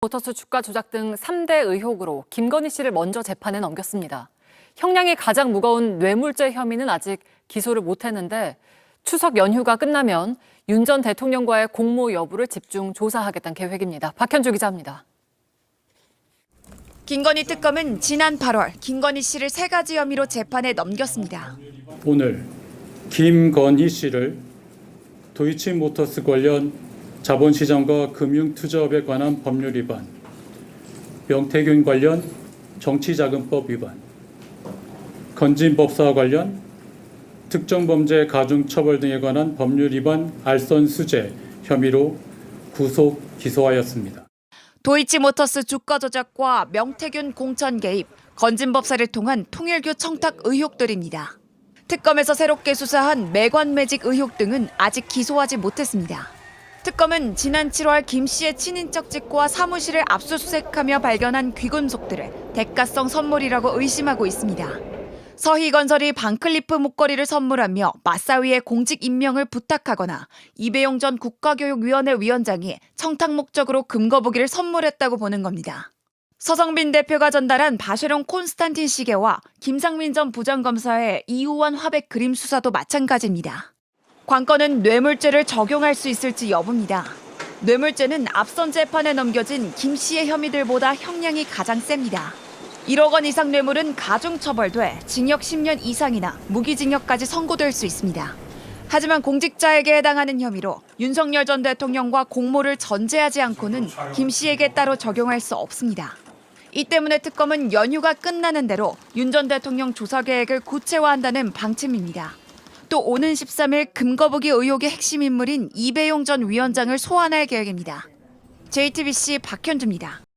모터스 주가 조작 등 3대 의혹으로 김건희 씨를 먼저 재판에 넘겼습니다. 형량이 가장 무거운 뇌물죄 혐의는 아직 기소를 못했는데 추석 연휴가 끝나면 윤 전 대통령과의 공모 여부를 집중 조사하겠다는 계획입니다. 박현주 기자입니다. 김건희 특검은 지난 8월 김건희 씨를 세 가지 혐의로 재판에 넘겼습니다. 오늘 김건희 씨를 도이치모터스 관련 자본시장과 금융투자업에 관한 법률 위반, 명태균 관련 정치자금법 위반, 건진법사와 관련 특정범죄 가중처벌 등에 관한 법률 위반 알선 수재 혐의로 구속 기소하였습니다. 도이치모터스 주가 조작과 명태균 공천 개입, 건진법사를 통한 통일교 청탁 의혹들입니다. 특검에서 새롭게 수사한 매관 매직 의혹 등은 아직 기소하지 못했습니다. 특검은 지난 7월 김 씨의 친인척 집과 사무실을 압수수색하며 발견한 귀금속들을 대가성 선물이라고 의심하고 있습니다. 서희건설이 반클리프 목걸이를 선물하며 마사위의 공직 임명을 부탁하거나 이배용 전 국가교육위원회 위원장이 청탁 목적으로 금거북이를 선물했다고 보는 겁니다. 서성빈 대표가 전달한 바쉐론 콘스탄틴 시계와 김상민 전 부장검사의 이우원 화백 그림 수사도 마찬가지입니다. 관건은 뇌물죄를 적용할 수 있을지 여부입니다. 뇌물죄는 앞선 재판에 넘겨진 김 씨의 혐의들보다 형량이 가장 셉니다. 1억 원 이상 뇌물은 가중처벌돼 징역 10년 이상이나 무기징역까지 선고될 수 있습니다. 하지만 공직자에게 해당하는 혐의로 윤석열 전 대통령과 공모를 전제하지 않고는 김 씨에게 따로 적용할 수 없습니다. 이 때문에 특검은 연휴가 끝나는 대로 윤 전 대통령 조사 계획을 구체화한다는 방침입니다. 또 오는 13일 금거북이 의혹의 핵심 인물인 이배용 전 위원장을 소환할 계획입니다. JTBC 박현주입니다.